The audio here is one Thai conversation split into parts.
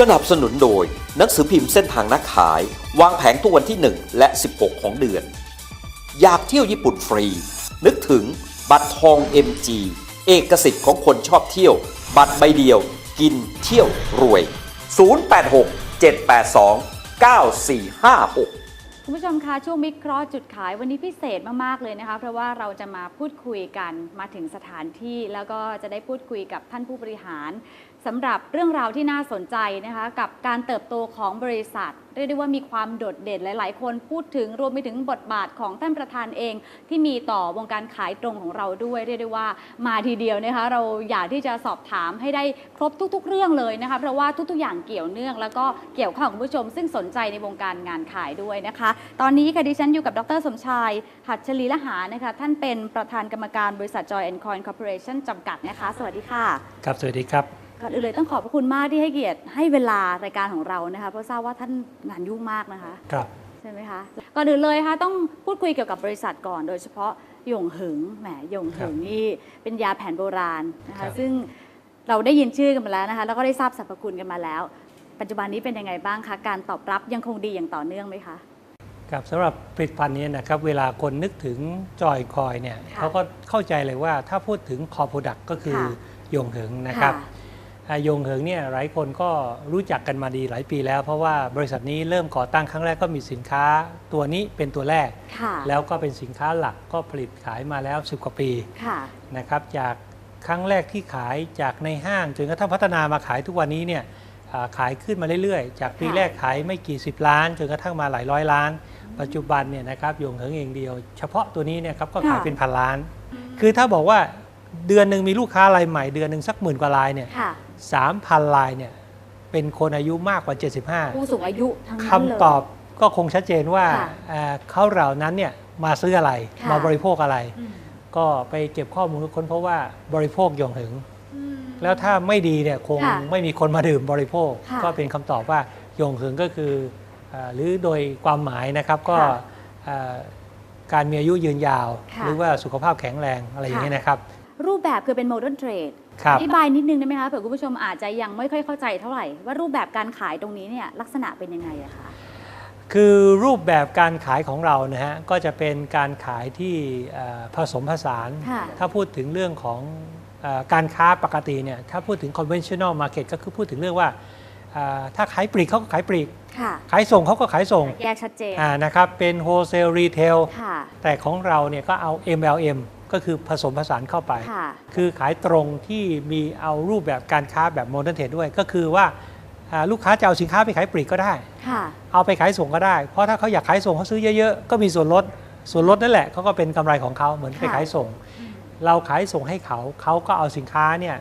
สนับสนุนโดย หนังสือพิมพ์เส้นทางนักขายวางแผงทุกวันที่ 1 และ 16 ของเดือน อยากเที่ยวญี่ปุ่นฟรี นึกถึงบัตรทอง MG เอกสิทธิ์ของคนชอบเที่ยว บัตรใบเดียว กินเที่ยวรวย 086 782 9456คุณผู้ชมคะช่วงวิเคราะห์จุดขายวันนี้พิเศษมาก ๆ เลยนะคะเพราะว่าเราจะมาพูดคุยกันมาถึงสถานที่ แล้วก็จะได้พูดคุยกับท่านผู้บริหาร สำหรับเรื่องราวที่น่าสนใจนะคะกับการเติบโตของบริษัท เรียกได้ว่ามีความโดดเด่นหลาย ๆ คนพูดถึงรวมไปถึงบทบาทของท่านประธานเอง ที่มีต่อวงการขายตรงของเราด้วย เรียกได้ว่ามาทีเดียวนะคะเราอยากที่จะสอบถามให้ได้ครบทุก ๆ เรื่องเลยนะคะเพราะว่าทุก ๆ อย่างเกี่ยวเนื่อง แล้วก็เกี่ยวข้องคุณผู้ชม ซึ่งสนใจในวงการงานขายด้วยนะคะ ตอนนี้ค่ะดิฉันอยู่กับดรสมชาย หัตชลีละหานะคะท่านเป็นประธานกรรมการบริษัท Joy and Coin Corporation จำกัดนะคะ สวัสดีค่ะ ครับสวัสดีครับ ก่อนอื่นเลยต้องขอบพระคุณมากที่ให้เกียรติให้เวลารายการของเรานะคะ เพราะทราบว่าท่านงานยุ่งมากนะคะ ครับ ใช่ไหมคะ ก่อนอื่นเลยค่ะต้องพูดคุยเกี่ยวกับบริษัทก่อน โดยเฉพาะหยงหึงแหมหยงหึงนี่เป็นยาแผนโบราณนะครัคะ บ ซึ่งเราได้ยินชื่อกันมาแล้วนะคะ แล้วก็ได้ทราบสรรพคุณกันมาแล้ว ปัจจุบันนี้เป็นยังไงบ้างคะการตอบรับยังคงดีอย่างต่อเนื่องไหมคะ ครับสำหรับผลิตภัณฑ์นี้นะครับเวลาคนนึกถึงจอยคอยเนี่ยค่ะเขาก็เข้าใจเลยว่าถ้าพูดถึงคอโปรดักก็คือค่ะโยงเหิงนะครับ ค่ะอ่าโยงเหิงเนี่ยหลายคนก็รู้จักกันมาดีหลายปีแล้ว เพราะว่าบริษัทนี้เริ่มก่อตั้งครั้งแรกก็มีสินค้าตัวนี้เป็นตัวแรกค่ะแล้วก็เป็นสินค้าหลักก็ผลิตขายมาแล้ว 10 กว่าปีค่ะนะครับจากครั้งแรกที่ขายจากในห้างจนกระทั่งพัฒนามาขายทุกวันนี้เนี่ยอ่าขายขึ้นมาเรื่อยๆ จากปีค่ะแรกขายไม่กี่สิบล้านจนกระทั่งมาหลายร้อยล้าน ปัจจุบันเนี่ยนะครับโยงเหิงเองเดียว เฉพาะตัวนี้เนี่ยครับก็ขายค่ะเป็นพันล้าน คือถ้าบอกว่าเดือนหนึ่งมีลูกค้ารายใหม่เดือนหนึ่งสักหมื่นกว่ารายเนี่ย ค่ะสามพันรายเนี่ยเป็นคนอายุมากกว่า 75 ผู้สูงอายุทั้งนั้นคำเลยตอบก็คงชัดเจนว่าค่ะเอ่อเขาเหล่านั้นเนี่ยมาซื้ออะไรค่ะ มาบริโภคอะไร อืมก็ไปเก็บข้อมูลค้นเพราะว่าบริโภคโยงเหิงอืม แล้วถ้าไม่ดีเนี่ยคงค่ะไม่มีคนมาดื่มบริโภค ค่ะก็เป็นคำตอบว่าโยงเหิงก็คือเอ่อหรือโดยความหมายนะครับก็ค่ะเอ่อการมีอายุยืนยาว ค่ะหรือว่าสุขภาพแข็งแรงอะไรอย่างนี้ยนะครับ รูปแบบคือเป็นโมเดิร์นเทรดครับ อธิบายนิดนึงได้ไหมคะเผื่อคุณผู้ชมอาจจะยังไม่ค่อยเข้าใจเท่าไหร่ ว่ารูปแบบการขายตรงนี้เนี่ยลักษณะเป็นยังไงอะคะคือรูปแบบการขายของเรานะฮะก็จะเป็นการขายที่เอ่อผสมผสาน ค่ะ ถ้าพูดถึงเรื่องของเออการค้าปกติเนี่ยถ้าพูดถึง conventional market ก็คือพูดถึงเรื่องว่าเอ่อถ้าขายปลีกเขาก็ขายปลีก ค่ะ ขายส่งเขาก็ขายส่งแยกชัดเจนอ่านะครับเป็น wholesale retail ค่ะ แต่ของเราเนี่ยก็เอา MLM ก็คือผสมผสานเข้าไป ค่ะ คือขายตรงที่มีเอารูปแบบการค้าแบบโมเดิร์นเทรดด้วย ก็คือว่าอ่าลูกค้าจะเอาสินค้าไปขายปลีกก็ได้ ค่ะ เอาไปขายส่งก็ได้ เพราะถ้าเขาอยากขายส่งเขาซื้อเยอะๆ ก็มีส่วนลด ส่วนลดนั่นแหละเขาก็เป็นกำไรของเขาเหมือนไปค่ะ ขายส่ง เราขายส่งให้เขา เขาก็เอาสินค้าเนี่ย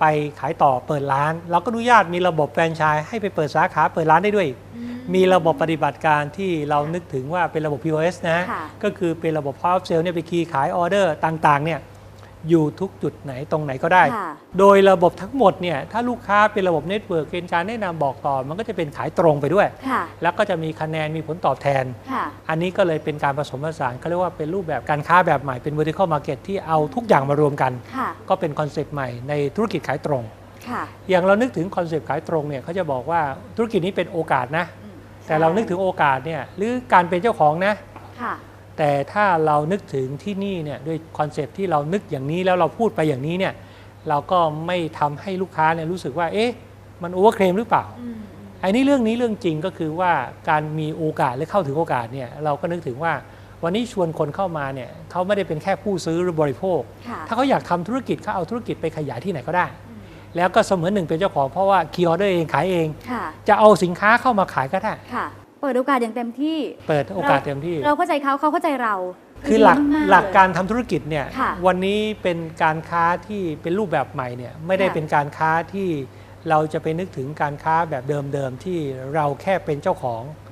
ไปขายต่อเปิดร้าน เราก็อนุญาตมีระบบแฟรนไชส์ให้ไปเปิดสาขาเปิดร้านได้ด้วยมี ระบบปฏิบัติการที่เรานึกถึงว่าเป็นระบบ POS นะ ค่ะก็คือเป็นระบบ Point of Sale เนี่ยไปคีย์ขายออเดอร์ต่างๆเนี่ยอยู่ทุกจุดไหนตรงไหนก็ได้ ค่ะ โดยระบบทั้งหมดเนี่ยถ้าลูกค้าเป็นระบบเน็ตเวิร์กเป็นการแนะนำบอกต่อ มันก็จะเป็นขายตรงไปด้วย ค่ะ แล้วก็จะมีคะแนนมีผลตอบแทน ค่ะ อันนี้ก็เลยเป็นการผสมผสานเขาเรียกว่าเป็นรูปแบบการค้าแบบใหม่เป็น vertical market ที่เอาทุกอย่างมารวมกัน ค่ะ ก็เป็นคอนเซปต์ใหม่ในธุรกิจขายตรง ค่ะ อย่างเรานึกถึงคอนเซปต์ขายตรงเนี่ยเขาจะบอกว่าธุรกิจนี้เป็นโอกาสนะ แต่เรานึกถึงโอกาสเนี่ยหรือการเป็นเจ้าของนะค่ะแต่ถ้าเรานึกถึงที่นี่เนี่ยด้วยคอนเซปต์ที่เรานึกอย่างนี้แล้วเราพูดไปอย่างนี้เนี่ยเราก็ไม่ทำให้ลูกค้าเนี่ยรู้สึกว่า เอ๊ะ มันโอเวอร์เคลมหรือเปล่าอืมไอ้นี่เรื่องนี้เรื่องจริงก็คือว่าการมีโอกาสหรือเข้าถึงโอกาสเนี่ยเราก็นึกถึงว่าวันนี้ชวนคนเข้ามาเนี่ยเขาไม่ได้เป็นแค่ผู้ซื้อหรือบริโภคค่ะถ้าเขาอยากทำธุรกิจเขาเอาธุรกิจไปขยายที่ไหนก็ได้ แล้วก็เสมือนหนึ่งเป็นเจ้าของเพราะว่าคีย์ออเดอร์เองขายเอง ค่ะจะเอาสินค้าเข้ามาขายก็ได้ ค่ะ เปิดโอกาสอย่างเต็มที่ เปิดโอกาสเต็มที่ เราเข้าใจเขาเขาเข้าใจเราคือหลักดีมๆหลักเยการทำธุรกิจเนี่ยค่ะวันนี้เป็นการค้าที่เป็นรูปแบบใหม่เนี่ยไม่ได้ค่ะ เป็นการค้าที่เราจะไปนึกถึงการค้าแบบเดิมๆที่เราแค่เป็นเจ้าของอืม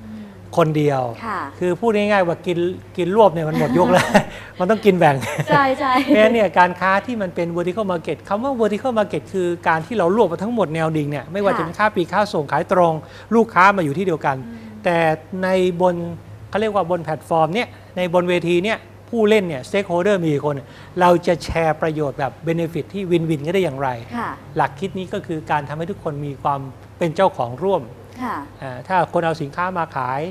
คนเดียวค่ะคือพูดง่ายๆว่ากินกินรวบเนี่ยมันหมดยุคแล้ว มันต้องกินแบ่ง ใช่ใช่เพราะฉะนั้นเนี่ยการค้าที่มันเป็น vertical market คำว่า vertical market คือการที่เรารวบมาทั้งหมดแนวดิ่งเนี่ยไม่ว่าค่ะจะเป็นค่าปลีกค่าส่งขายตรง ลูกค้ามาอยู่ที่เดียวกัน แต่ในบนเขาเรียกว่าบนแพลตฟอร์มเนี่ยในบนเวทีเนี่ยผู้เล่นเนี่ย stakeholder มีกี่คน เราจะแชร์ประโยชน์แบบ benefit ที่วินวินก็ได้อย่างไรค่ะหลักคิดนี้ก็คือการทำให้ทุกคนมีความเป็นเจ้าของร่วมค่ะอ่า ถ้าคนเอาสินค้ามาขาย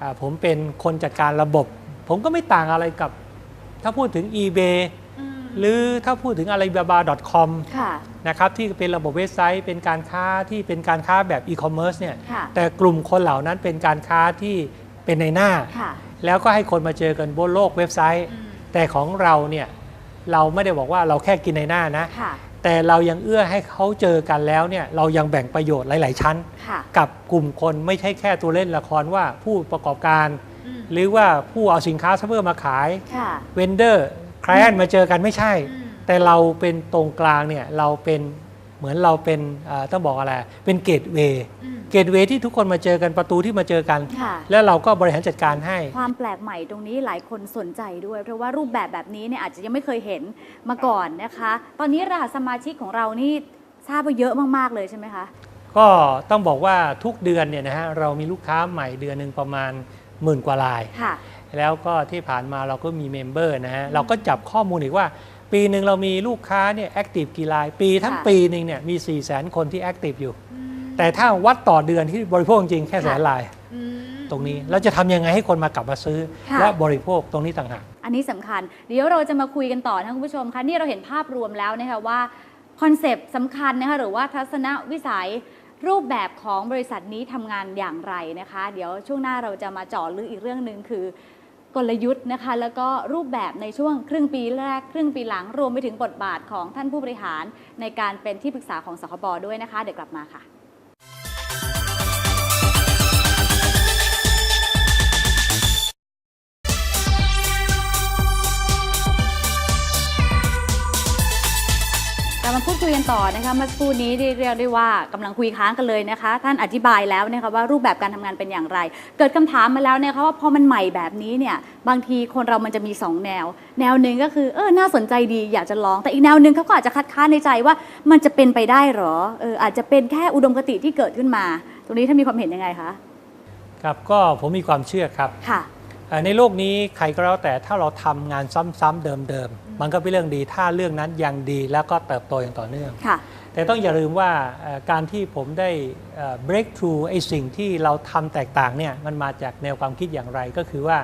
อ่าผมเป็นคนจัดการระบบ ผมก็ไม่ต่างอะไรกับ ถ้าพูดถึง eBay หรือถ้าพูดถึง alibaba.com ค่ะนะครับที่เป็นระบบเว็บไซต์ เป็นการค้าที่เป็นการค้าแบบ e-commerce เนี่ยค่ะแต่กลุ่มคนเหล่านั้นเป็นการค้าที่เป็นในหน้าค่ะแล้วก็ให้คนมาเจอกันบนโลกเว็บไซต์ แต่ของเราเนี่ยเราไม่ได้บอกว่าเราแค่กินในหน้านะค่ะ แต่เรายังเอื้อให้เขาเจอกันแล้วเนี่ยเรายังแบ่งประโยชน์หลาย ๆ ชั้น ค่ะ กับกลุ่มคนไม่ใช่แค่ตัวเล่นละครว่าผู้ประกอบการหรือว่าผู้เอาสินค้าซัพเปอร์มาขายค่ะเวนเดอร์แคลนมาเจอกันไม่ใช่แต่เราเป็นตรงกลางเนี่ยเราเป็น เหมือนเราเป็นเอ่อต้องบอกอะไร เป็นเกตเวย์เกตเวย์ที่ทุกคนมาเจอกันประตูที่มาเจอกันค่ะแล้วเราก็บริหารจัดการให้ ความแปลกใหม่ตรงนี้หลายคนสนใจด้วย เพราะว่ารูปแบบแบบนี้เนี่ยอาจจะยังไม่เคยเห็นมาก่อนนะคะ ตอนนี้รหัสสมาชิกของเรานี่ทราบว่าเยอะมาก ๆ เลยใช่ไหมคะ ก็ต้องบอกว่าทุกเดือนเนี่ยนะฮะเรามีลูกค้าใหม่เดือนหนึ่งประมาณหมื่นกว่ารายค่ะแล้วก็ที่ผ่านมาเราก็มีเมมเบอร์นะฮะเราก็จับข้อมูลอีกว่า ปีหนึ่งเรามีลูกค้าเนี่ยแอคทีฟกี่ราย ปีทั้งค่ะ ปีหนึ่งเนี่ยมี4 0 0 0 0 0คนที่แอคทีฟอยู่แต่ถ้าวัดต่อเดือนที่บริโภคจริงแค่แสนรายตรงนี้เราจะทำยังไงให้คนมากลับมาซื้อ ค่ะ และบริโภคตรงนี้ต่างหาก อันนี้สำคัญ เดี๋ยวเราจะมาคุยกันต่อนะคุณผู้ชมคะนี่เราเห็นภาพรวมแล้วนะคะว่าคอนเซปต์สำคัญนะคะหรือว่าทัศนวิสัยรูปแบบของบริษัทนี้ทำงานอย่างไรนะคะ เดี๋ยวช่วงหน้าเราจะมาเจาะลึกอีกเรื่องหนึ่งคือ กลยุทธ์นะคะ แล้วก็รูปแบบในช่วงครึ่งปีแรก ครึ่งปีหลังรวมไปถึงบทบาทของท่านผู้บริหาร ในการเป็นที่ปรึกษาของสคบด้วยนะคะ เดี๋ยวกลับมาค่ะ คุยกันต่อนะคะเมื่อสักครู่นี้ที่เรียกได้ว่ากำลังคุยค้างกันเลยนะคะ ท่านอธิบายแล้วนะคะว่ารูปแบบการทำงานเป็นอย่างไร เกิดคำถามมาแล้วนะคะว่าพอมันใหม่แบบนี้เนี่ยบางทีคนเรามันจะมี 2 แนว แนวหนึ่งก็คือเออน่าสนใจดีอยากจะลอง แต่อีกแนวหนึ่งเขาก็อาจจะคัดค้านในใจว่ามันจะเป็นไปได้หรอเอออาจจะเป็นแค่อุดมคติที่เกิดขึ้นมา ตรงนี้ท่านมีความเห็นยังไงคะครับก็ผมมีความเชื่อครับค่ะเอ่อในโลกนี้ใครก็แล้วแต่ถ้าเราทำงานซ้ำๆเดิมๆ มันก็เป็นเรื่องดีถ้าเรื่องนั้นยังดีแล้วก็เติบโตอย่างต่อเนื่อง ค่ะ แต่ต้องอย่าลืมว่าเอ่อการที่ผมได้เอ่อ break through ไอ้สิ่งที่เราทำแตกต่างเนี่ยมันมาจากแนวความคิดอย่างไรก็คือว่า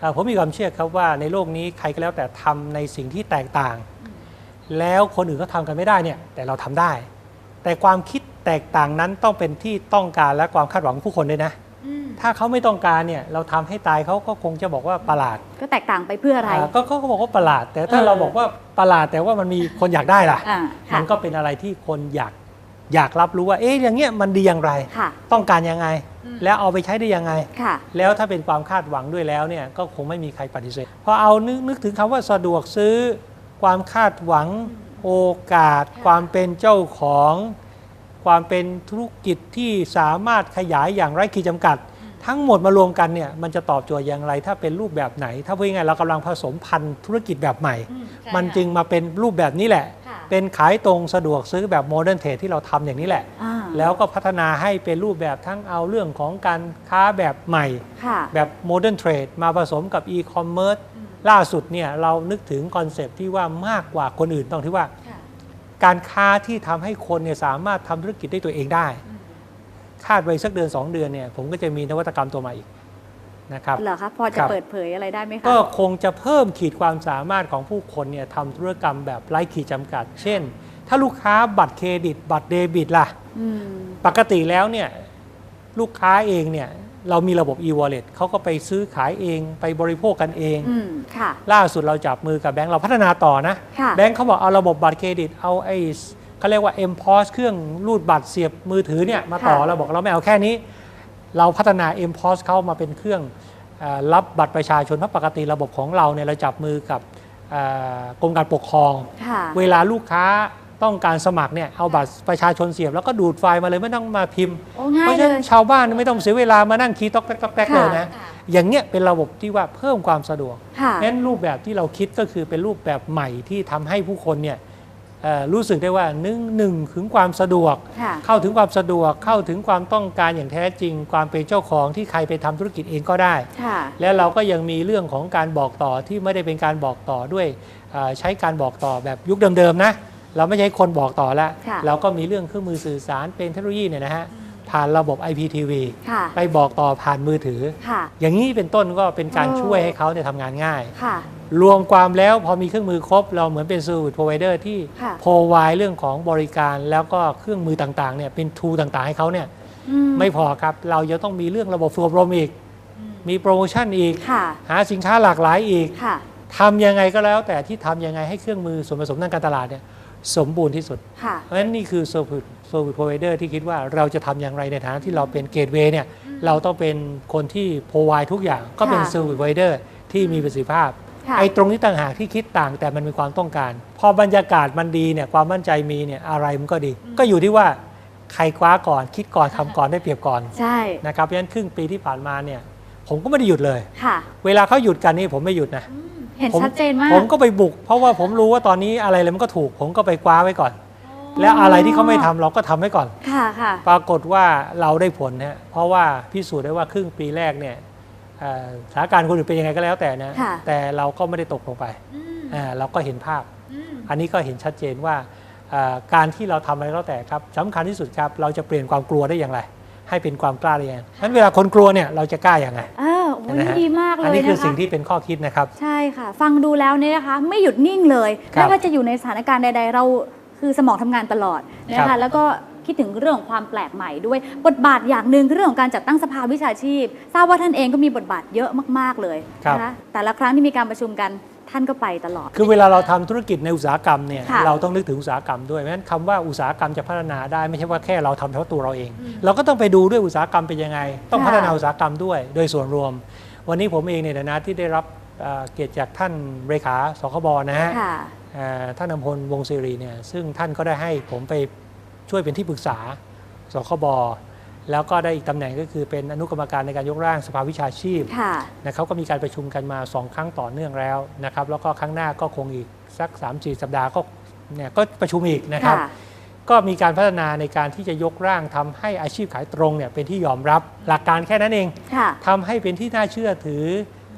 เอ่อผมมีความเชื่อครับว่าในโลกนี้ใครก็แล้วแต่ทำในสิ่งที่แตกต่าง แล้วคนอื่นก็ทำกันไม่ได้เนี่ยแต่เราทำได้ แต่ความคิดแตกต่างนั้นต้องเป็นที่ต้องการและความคาดหวังของผู้คนด้วยนะ ถ้าเขาไม่ต้องการเนี่ยเราทำให้ตายเขาก็คงจะบอกว่าประหลาด ก็แตกต่างไปเพื่ออะไรอ่าก็เขาก็บอกว่าประหลาด แต่ถ้าเออเราบอกว่าประหลาดแต่ว่ามันมีคนอยากได้ล่ะอ่ามัค่ะนก็เป็นอะไรที่คนอยากอยากรับรู้ว่า เอ๊ะอย่างเงี้ยมันดีอย่างไรค่ะต้องการยังไง แล้วเอาไปใช้ได้ยังไงค่ะแล้วถ้าเป็นความคาดหวังด้วยแล้วเนี่ยก็คงไม่มีใครปฏิเสธพอเอานึกนึกถึงคำว่าสะดวกซื้อ ความคาดหวัง โอกาสค่ะความเป็นเจ้าของ ความเป็นธุรกิจที่สามารถขยายอย่างไร้ขีดจำกัด ทั้งหมดมารวมกันเนี่ยมันจะตอบโจทย์อย่างไร ถ้าเป็นรูปแบบไหน ถ้าพูดง่ายๆเรากำลังผสมพันธุ์ธุรกิจแบบใหม่ มันจึงมาเป็นรูปแบบนี้แหละค่ะเป็นขายตรงสะดวกซื้อแบบโมเดิร์นเทรดที่เราทำอย่างนี้แหละอ่าแล้วก็พัฒนาให้เป็นรูปแบบทั้งเอาเรื่องของการค้าแบบใหม่ค่ะแบบโมเดิร์นเทรดมาผสมกับอีคอมเมิร์ซล่าสุดเนี่ยเรานึกถึงคอนเซปต์ที่ว่ามากกว่าคนอื่นต้องที่ว่า การค้าที่ทำให้คนเนี่ยสามารถทำธุรกิจได้ตัวเองได้ คาดไว้สักเดือน 2 เดือนเนี่ยผมก็จะมีนวัตกรรมตัวใหม่อีกนะครับเหรอคะพอจะครับเปิดเผยอะไรได้ไหมคะก็คงจะเพิ่มขีดความสามารถของผู้คนเนี่ยทำธุรกรรมแบบไร้ขีดจำกัด เช่น ถ้าลูกค้าบัตรเครดิต บัตรเดบิตล่ะอืมปกติแล้วเนี่ยลูกค้าเองเนี่ยเรามีระบบ e-wallet เขาก็ไปซื้อขายเองไปบริโภคกันเองอืมค่ะล่าสุดเราจับมือกับแบงก์เราพัฒนาต่อนะค่ะแบงก์เขาบอกเอาระบบบัตรเครดิตเอาไอ้ เขาเรียกว่า m p o s เครื่องรูดบัตรเสียบมือถือเนี่ยมาต่อค่ะ เราบอกเราไม่เอาแค่นี้ เราพัฒนา m p o s เข้ามาเป็นเครื่องเออรับบัตรประชาชนเพราะปกติระบบของเราเนี่ยเราจับมือกับเอ่อกรมการปกครอง ค่ะ เวลาลูกค้าต้องการสมัครเนี่ยเอาบัตรประชาชนเสียบ แล้วก็ดูดไฟล์มาเลยไม่ต้องมาพิมพ์ โอ้ง่าเพยราะเลฉะนั้นย ชาวบ้านไม่ต้องเสียเวลามานั่งคีย์ต๊อกแต๊กต๊อกแต๊กค่ะ เลยนะอย่างเงี้ยเป็นระบบที่ว่าเพิ่มความสะดวก ค่ะ นั้นรูปแบบที่เราคิดก็คือเป็นรูปแบบใหม่ที่ทำให้ผู้คนเนี่ยเอ่อ รู้สึกได้ว่าหนึ่งหนึ่งถึงความสะดวกค่ะเข้าถึงความสะดวกเข้าถึงความต้องการอย่างแท้จริง ความเป็นเจ้าของที่ใครไปทำธุรกิจเองก็ได้ค่ะและเราก็ยังมีเรื่องของการบอกต่อที่ไม่ได้เป็นการบอกต่อด้วยเอ่อใช้การบอกต่อแบบยุคเดิมๆนะเราไม่ใช่คนบอกต่อแล้วค่ะเราก็มีเรื่องเครื่องมือสื่อสารเป็นเทคโนโลยีเนี่ยนะฮะผ่านระบบ IPTV ค่ะไปบอกต่อผ่านมือถือค่ะอย่างนี้เป็นต้นก็เป็นการโอ้ช่วยให้เขาเนี่ยทำงานง่ายค่ะ รวมความแล้วพอมีเครื่องมือครบ เราเหมือนเป็น service provider ที่ค่ะโพวายเรื่องของบริการแล้วก็เครื่องมือต่างๆเนี่ยเป็นทูต่างๆ ให้เขาเนี่ยอืไม่พอครับ เราจะต้องมีเรื่องระบบฝึกอบรมอีก มีโปรโมชั่นอีก ค่ะ หาสินค้าหลากหลายอีกค่ะ ทำยังไงก็แล้ว แต่ที่ทำยังไงให้เครื่องมือส่วนผสมทางการตลาดเนี่ยสมบูรณ์ที่สุด ค่ะ เพราะฉะนั้นนี่คือ service service provider ที่คิดว่าเราจะทำอย่างไรในฐานะที่เราเป็น gateway เนี่ยเราต้องเป็นคนที่ provide ทุกอย่างก็เป็น ค่ะ service provider ที่มีประสิทธิภาพค่ะ ไอ้ตรงนี้ต่างหากที่คิดต่างแต่มันมีความต้องการ พอบรรยากาศมันดีเนี่ยความมั่นใจมีเนี่ยอะไรมันก็ดี ก็อยู่ที่ว่าใครคว้าก่อน คิดก่อนทำก่อนได้เปรียบก่อนใช่นะครับเพราะฉะนั้นครึ่งปีที่ผ่านมาเนี่ย ผมก็ไม่ได้หยุดเลยค่ะ เวลาเขาหยุดกันนี่ผมไม่หยุดนะเห็นผมชัดเจนมากผมก็ไปบุก เพราะว่าผมรู้ว่าตอนนี้อะไรเลยมันก็ถูก ผมก็ไปคว้าไว้ก่อน แล้วอะไรที่เขาไม่ทำเราก็ทำไว้ก่อนค่ะค่ะปรากฏว่าเราได้ผลนะเพราะว่าพิสูจน์ได้ว่าครึ่งปีแรกเนี่ยเอ่อ สถานการณ์คนอื่นเป็นยังไงก็แล้วแต่นะค่ะแต่เราก็ไม่ได้ตกลงไปอ่าเราก็เห็นภาพ อันนี้ก็เห็นชัดเจนว่าเอ่อการที่เราทำอะไรก็แล้วแต่ครับสำคัญที่สุดครับเราจะเปลี่ยนความกลัวได้อย่างไร ให้เป็นความกล้าได้ยังไงฉะนั้นเวลาคนกลัวเนี่ยเราจะกล้าอย่างไรเออโอ้ยนะฮะดีมากเลยอันนี้คือนะคะสิ่งที่เป็นข้อคิดนะครับ ใช่ค่ะ ฟังดูแล้วเนี่ยนะคะ ไม่หยุดนิ่งเลยครับไม่ว่าจะอยู่ในสถานการณ์ใด ๆ เราคือสมองทำงานตลอดนะครัคะบแล้วก็ คิดถึงเรื่องของความแปลกใหม่ด้วย บทบาทอย่างหนึ่งคือเรื่องของการจัดตั้งสภาวิชาชีพ ทราบว่าท่านเองก็มีบทบาทเยอะมาก ๆเลยนะคะแต่ละครั้งที่มีการประชุมกันท่านก็ไปตลอด คือเวลาเราทำธุรกิจในอุตสาหกรรมเนี่ยค่ะเราต้องนึกถึงอุตสาหกรรมด้วยเพราะฉะนั้นคำว่าอุตสาหกรรมจะพัฒนาได้ไม่ใช่ว่าแค่เราทำเฉพาะตัวเราเอง เราก็ต้องไปดูด้วยอุตสาหกรรมเป็นยังไง ต้องค่ะพัฒนาอุตสาหกรรมด้วย โดยส่วนรวม วันนี้ผมเองในฐานะที่ได้รับเอ่อเกียรติจากท่านเลขาสคบนะฮะค่ะเอ่อท่านอำพลวงศ์ศิริเนี่ยซึ่งท่านก็ได้ให้ผมไป ช่วยเป็นที่ปรึกษาสคบแล้วก็ได้อีกตำแหน่งก็คือเป็นอนุกรรมการในการยกร่างสภาวิชาชีพค่ะนะครับก็มีการประชุมกันมา 2 ครั้งต่อเนื่องแล้วนะครับ แล้วก็ครั้งหน้าก็คงอีกสัก 3-4 สัปดาห์ก็เนี่ยก็ประชุมอีกนะครับค่ะก็มีการพัฒนาในการที่จะยกร่างทำให้อาชีพขายตรงเนี่ยเป็นที่ยอมรับหลักการแค่นั้นเองค่ะทำให้เป็นที่น่าเชื่อถือ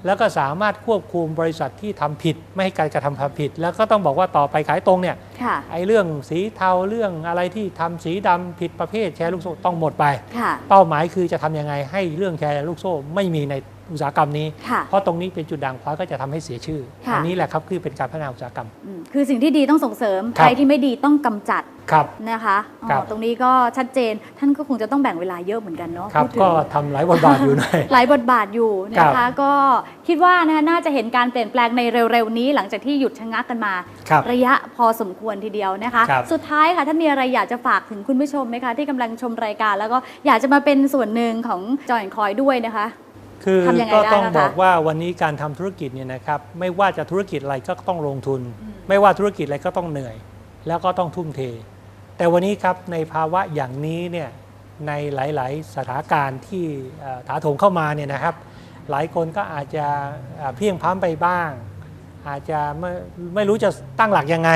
แล้วก็สามารถควบคุมบริษัทที่ทำผิด ไม่ให้การกระทำความผิด แล้วก็ต้องบอกว่าต่อไปขายตรงเนี่ยค่ะไอ้เรื่องสีเทาเรื่องอะไรที่ทำสีดำผิดประเภทแชร์ลูกโซ่ต้องหมดไปค่ะเป้าหมายคือจะทำยังไงให้เรื่องแชร์ลูกโซ่ไม่มีใน อุตสาหกรรมนี้ค่ะเพราะตรงนี้เป็นจุดด่างพร้อยก็จะทำให้เสียชื่อค่ะอันี้แหละครับคือเป็นการพัฒนาอุตสาหกรรมอืมคือสิ่งที่ดีต้องส่งเสริมครับใครที่ไม่ดีต้องกำจัดครับนะคะอ๋อครับตรงนี้ก็ชัดเจนท่านก็คงจะต้องแบ่งเวลาเยอะเหมือนกันเนาะครับพูดถึงก็ทำหลายบทบาทอยู่หน่อยหลายบทบาทอยู่นะครัคะบก็คิดว่านะคะน่าจะเห็นการเปลี่ยนแปลงในเร็วๆนี้ หลังจากที่หยุดชะงักกันมาครับระยะพอสมควรทีเดียวนะคะครับสุดท้ายค่ะท่านมีอะไรอยากจะฝากถึงคุณผู้ชมไหมคะที่กำลังชมรายการ แล้วก็อยากจะมาเป็นส่วนหนึ่งของจอยคอยด้วยนะคะ คือทำยังไงก็ได้ต้องนะคะบอกว่าวันนี้การทำธุรกิจเนี่ยนะครับไม่ว่าจะธุรกิจอะไรก็ต้องลงทุนไม่ว่าธุรกิจอะไรก็ต้องเหนื่อย แล้วก็ต้องทุ่มเท แต่วันนี้ครับในภาวะอย่างนี้เนี่ยในหลาย ๆ สถานการณ์ที่เอ่อถาโถมเข้ามาเนี่ยนะครับ หลายคนก็อาจจะเอ่อเพลียงพล้ำไปบ้าง อาจจะไม่ไม่รู้จะตั้งหลักยังไง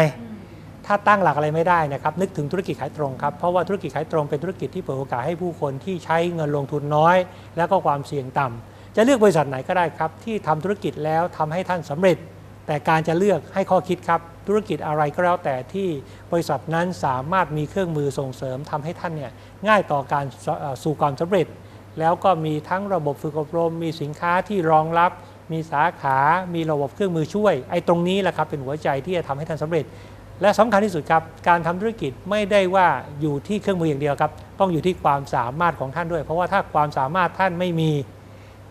ถ้าตั้งหลักอะไรไม่ได้นะครับ นึกถึงธุรกิจขายตรงครับ เพราะว่าธุรกิจขายตรงเป็นธุรกิจที่เปิดโอกาสให้ผู้คนที่ใช้เงินลงทุนน้อย แล้วก็ความเสี่ยงต่ำ จะเลือกบริษัทไหนก็ได้ครับ ที่ทำธุรกิจแล้วทำให้ท่านสำเร็จ แต่การจะเลือกให้ข้อคิดครับ ธุรกิจอะไรก็แล้วแต่ที่บริษัทนั้นสามารถมีเครื่องมือส่งเสริมทำให้ท่านเนี่ยง่ายต่อการส,สู่ความสำเร็จ แล้วก็มีทั้งระบบฝึกอบรม มีสินค้าที่รองรับ มีสาขา มีระบบเครื่องมือช่วย ไอ้ตรงนี้แหละครับเป็นหัวใจที่จะทำให้ท่านสำเร็จ และสำคัญที่สุดครับ การทำธุรกิจไม่ได้ว่าอยู่ที่เครื่องมืออย่างเดียวครับ ต้องอยู่ที่ความสามารถของท่านด้วย เพราะว่าถ้าความสามารถท่านไม่มี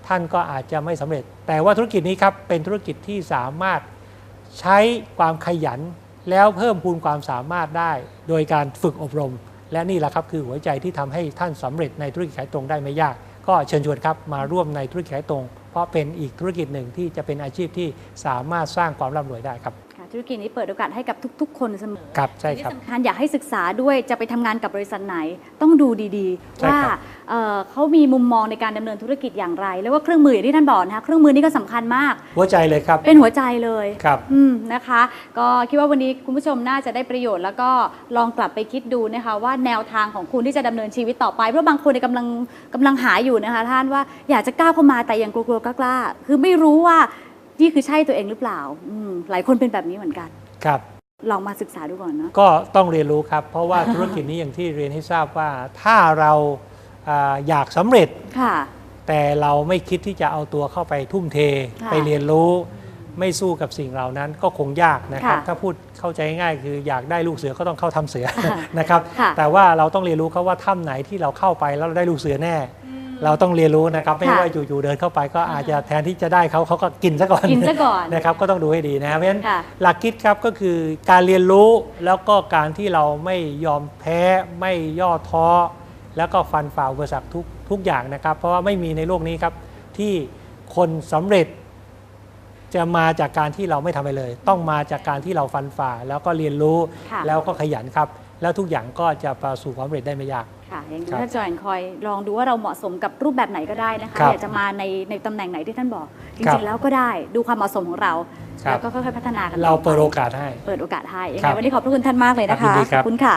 ท่านก็อาจจะไม่สำเร็จ แต่ว่าธุรกิจนี้ครับเป็นธุรกิจที่สามารถใช้ความขยัน แล้วเพิ่มพูนความสามารถได้ โดยการฝึกอบรม และนี่แหละครับคือหัวใจที่ทำให้ท่านสำเร็จในธุรกิจขายตรงได้ไม่ยาก ก็เชิญชวนครับมาร่วมในธุรกิจขายตรง เพราะเป็นอีกธุรกิจหนึ่งที่จะเป็นอาชีพที่สามารถสร้างความร่ำรวยได้ครับ ธุรกิจนี้เปิดโอกาสให้กับทุก ๆ คนเสมอครับใช่ครับที่สำคัญอยากให้ศึกษาด้วยจะไปทำงานกับบริษัทไหนต้องดูดีๆใช่ว่าครับเอ่อเขามีมุมมองในการดำเนินธุรกิจอย่างไร แล้วว่าเครื่องมืออย่างที่ท่านบอกนะคะเครื่องมือนี่ก็สำคัญมาก หัวใจเลยครับ เป็นหัวใจเลยครับอืมนะคะ ก็คิดว่าวันนี้คุณผู้ชมน่าจะได้ประโยชน์ แล้วก็ลองกลับไปคิดดูนะคะว่าแนวทางของคุณที่จะดำเนินชีวิตต่อไปเพราะบางคนเนี่ยกำลังกำลังหาอยู่นะคะท่านว่าอยากจะก้าวเข้ามาแต่ยังกลัวๆกล้าๆคือไม่รู้ว่า นี่คือใช่ตัวเองหรือเปล่าอืมหลายคนเป็นแบบนี้เหมือนกัน ครับ ลองมาศึกษาดูก่อนเนาะ ก็ต้องเรียนรู้ครับ เพราะว่าธุรกิจนี้อย่างที่เรียนให้ทราบว่าถ้าเราอ่าอยากสำเร็จ ค่ะ แต่เราไม่คิดที่จะเอาตัวเข้าไปทุ่มเท ค่ะไปเรียนรู้ ไม่สู้กับสิ่งเหล่านั้นก็คงยากนะครับ ค่ะถ้าพูดเข้าใจง่ายๆคืออยากได้ลูกเสือก็ต้องเข้าถ้ำเสือค่ะนะครับ ค่ะแต่ว่าเราต้องเรียนรู้ครับว่าถ้ำไหนที่เราเข้าไปแล้วเราได้ลูกเสือแน่ เราต้องเรียนรู้นะครับ ไม่ค่ะว่าอยู่ๆเดินเข้าไปก็อาจจะแทนที่จะได้เขาเขาก็กินซะก่อนกินซะก่อนนะครับก็ต้องดูให้ดีนะครับเพราะฉะนั้นค่ะหลักคิดครับก็คือการเรียนรู้แล้วก็การที่เราไม่ยอมแพ้ไม่ย่อท้อแล้วก็ฟันฝ่าอุปสรรคทุกทุกอย่างนะครับ เพราะว่าไม่มีในโลกนี้ครับที่คนสำเร็จ จะมาจากการที่เราไม่ทำอะไรเลย ต้องมาจากการที่เราฟันฝ่า แล้วก็เรียนรู้ค่ะแล้วก็ขยันครับ แล้วทุกอย่างก็จะประสบความสำเร็จได้ไม่ยาก ค่ะอย่างครับถ้าจอยคอยลองดูว่าเราเหมาะสมกับรูปแบบไหนก็ได้นะคะครับอยากจะมาในในตำแหน่งไหนที่ท่านบอก จครัริบงๆแล้วก็ได้ดูความเหมาะสมของเราครับ แล้วก็ค่อยๆพัฒนากันเราต่อไเปิดโอกาสให้ เปิดโอกาสให้ยังครัไงบวันนี้ขอบพระคุณท่านมากเลยนะครัคะบยินดีครับขอบคุณค่ะ